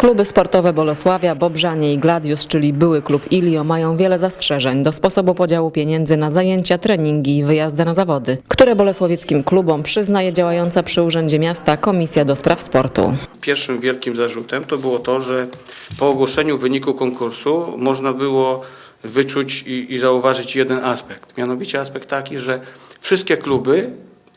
Kluby sportowe Bolesławia, Bobrzanie i Gladius, czyli były klub Ilio, mają wiele zastrzeżeń do sposobu podziału pieniędzy na zajęcia, treningi i wyjazdy na zawody, które bolesławieckim klubom przyznaje działająca przy Urzędzie Miasta Komisja do Spraw Sportu. Pierwszym wielkim zarzutem to było to, że po ogłoszeniu wyniku konkursu można było wyczuć i, i zauważyć jeden aspekt. Mianowicie aspekt taki, że wszystkie kluby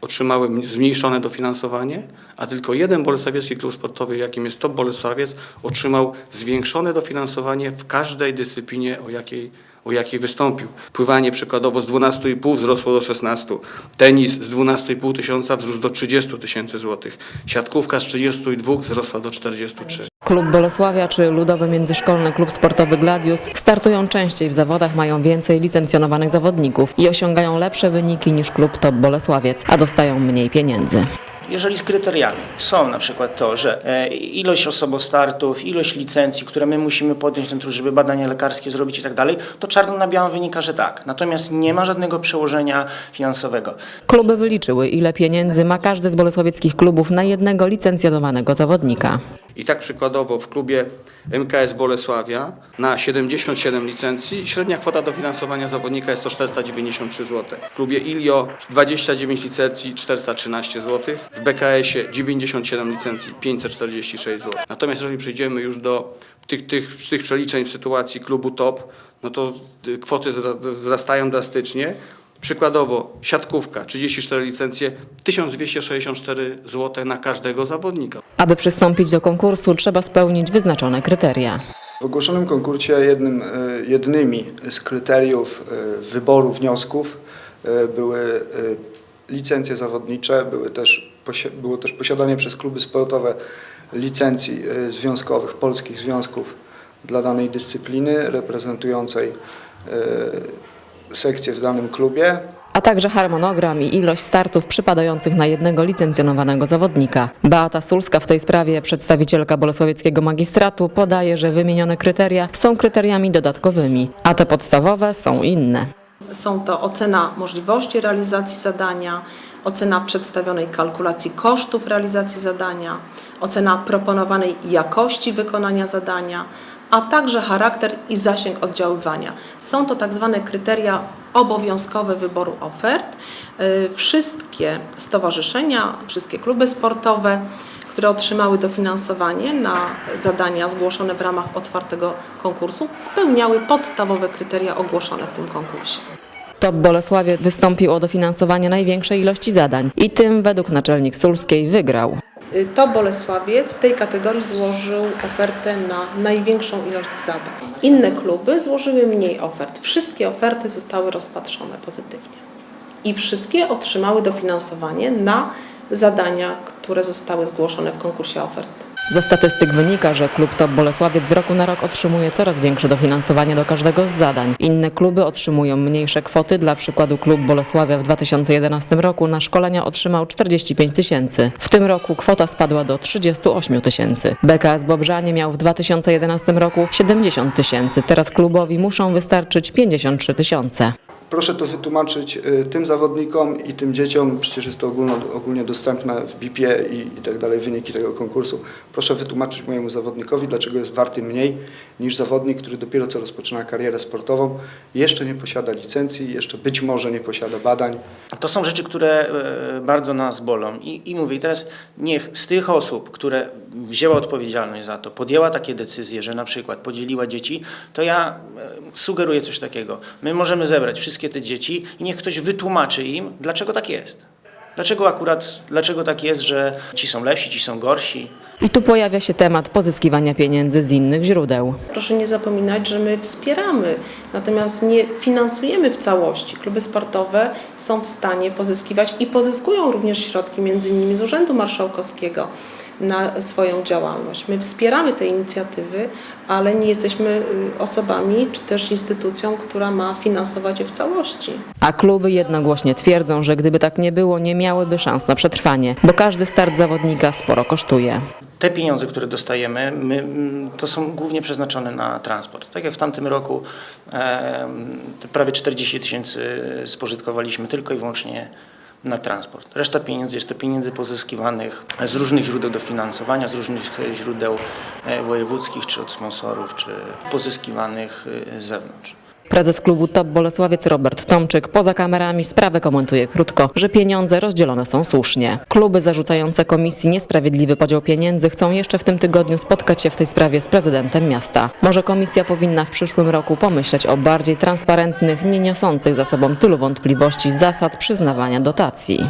otrzymały zmniejszone dofinansowanie, a tylko jeden bolesławiecki klub sportowy, jakim jest Top Bolesławiec, otrzymał zwiększone dofinansowanie w każdej dyscyplinie, o jakiej, o jakiej wystąpił. Pływanie przykładowo z 12,5 wzrosło do 16, tenis z 12,5 tysiąca wzrósł do 30 tysięcy złotych, siatkówka z 32 wzrosła do 43. Klub Bolesławia czy Ludowy Międzyszkolny Klub Sportowy Gladius startują częściej w zawodach, mają więcej licencjonowanych zawodników i osiągają lepsze wyniki niż klub Top Bolesławiec, a dostają mniej pieniędzy. Jeżeli z kryteriami są na przykład to, że e, ilość osobostartów, ilość licencji, które my musimy podjąć ten trud, żeby badania lekarskie zrobić i tak dalej, to czarno na białym wynika, że tak. Natomiast nie ma żadnego przełożenia finansowego. Kluby wyliczyły, ile pieniędzy ma każdy z bolesławieckich klubów na jednego licencjonowanego zawodnika. I tak przykładowo w klubie MKS Bolesławia na 77 licencji średnia kwota dofinansowania zawodnika jest to 493 zł. W klubie Ilio 29 licencji 413 zł. W BKS-ie 97 licencji 546 zł. Natomiast jeżeli przejdziemy już do tych, tych, tych przeliczeń w sytuacji klubu top, no to y, kwoty wzra- wzrastają drastycznie. Przykładowo siatkówka 34 licencje 1264 zł na każdego zawodnika. Aby przystąpić do konkursu, trzeba spełnić wyznaczone kryteria. W ogłoszonym konkursie jednym, e, jednymi z kryteriów e, wyboru wniosków były licencje zawodnicze, były też, było też posiadanie przez kluby sportowe licencji e, związkowych, polskich związków dla danej dyscypliny reprezentującej e, sekcję w danym klubie. a także harmonogram i ilość startów przypadających na jednego licencjonowanego zawodnika. Beata Sulska w tej sprawie, przedstawicielka Bolesławieckiego Magistratu, podaje, że wymienione kryteria są kryteriami dodatkowymi, a te podstawowe są inne. Są to ocena możliwości realizacji zadania, ocena przedstawionej kalkulacji kosztów realizacji zadania, ocena proponowanej jakości wykonania zadania, a także charakter i zasięg oddziaływania. Są to tak zwane kryteria obowiązkowe wyboru ofert. Y, Wszystkie stowarzyszenia, wszystkie kluby sportowe, które otrzymały dofinansowanie na zadania zgłoszone w ramach otwartego konkursu, spełniały podstawowe kryteria ogłoszone w tym konkursie. Top Bolesławiec wystąpił o dofinansowanie największej ilości zadań i tym według naczelnik Sulskiej wygrał. Y, To Bolesławiec w tej kategorii złożył ofertę na największą ilość zadań. Inne kluby złożyły mniej ofert. Wszystkie oferty zostały rozpatrzone pozytywnie. I wszystkie otrzymały dofinansowanie na zadania, które zostały zgłoszone w konkursie ofert. Ze statystyk wynika, że klub Top Bolesławiec z roku na rok otrzymuje coraz większe dofinansowanie do każdego z zadań. Inne kluby otrzymują mniejsze kwoty. Dla przykładu klub Bolesławia w 2011 roku na szkolenia otrzymał 45 tysięcy. W tym roku kwota spadła do 38 tysięcy. BKS Bobrzanie miał w 2011 roku 70 tysięcy. Teraz klubowi muszą wystarczyć 53 tysiące. Proszę to wytłumaczyć y, tym zawodnikom i tym dzieciom, przecież jest to ogólno, ogólnie dostępne w BIP-ie i, i tak dalej, wyniki tego konkursu. Proszę wytłumaczyć mojemu zawodnikowi, dlaczego jest warty mniej niż zawodnik, który dopiero co rozpoczyna karierę sportową, jeszcze nie posiada licencji, jeszcze być może nie posiada badań. To są rzeczy, które e, bardzo nas bolą. I, I mówię, teraz niech z tych osób, które wzięła odpowiedzialność za to, podjęła takie decyzje, że na przykład podzieliła dzieci, to ja e, sugeruję coś takiego. My możemy zebrać wszystkie te dzieci i niech ktoś wytłumaczy im, dlaczego tak jest. Dlaczego akurat, dlaczego tak jest, że ci są lepsi, ci są gorsi. I tu pojawia się temat pozyskiwania pieniędzy z innych źródeł. Proszę nie zapominać, że my wspieramy, natomiast nie finansujemy w całości. Kluby sportowe są w stanie pozyskiwać i pozyskują również środki, między innymi z Urzędu Marszałkowskiego na swoją działalność. My wspieramy te inicjatywy, ale nie jesteśmy y, osobami czy też instytucją, która ma finansować je w całości. A kluby jednogłośnie twierdzą, że gdyby tak nie było, nie miałyby szans na przetrwanie, bo każdy start zawodnika sporo kosztuje. Te pieniądze, które dostajemy, my, mm, to są głównie przeznaczone na transport. Tak jak w tamtym roku te prawie 40 tysięcy spożytkowaliśmy tylko i wyłącznie na transport. Reszta pieniędzy jest to pieniędzy pozyskiwanych z różnych źródeł dofinansowania, z różnych e, źródeł e, wojewódzkich, czy od sponsorów, czy pozyskiwanych e, z zewnątrz. Prezes klubu Top Bolesławiec Robert Tomczyk poza kamerami sprawę komentuje krótko, że pieniądze rozdzielone są słusznie. Kluby zarzucające komisji niesprawiedliwy podział pieniędzy chcą jeszcze w tym tygodniu spotkać się w tej sprawie z prezydentem miasta. Może komisja powinna w przyszłym roku pomyśleć o bardziej transparentnych, nie niosących za sobą tylu wątpliwości zasad przyznawania dotacji.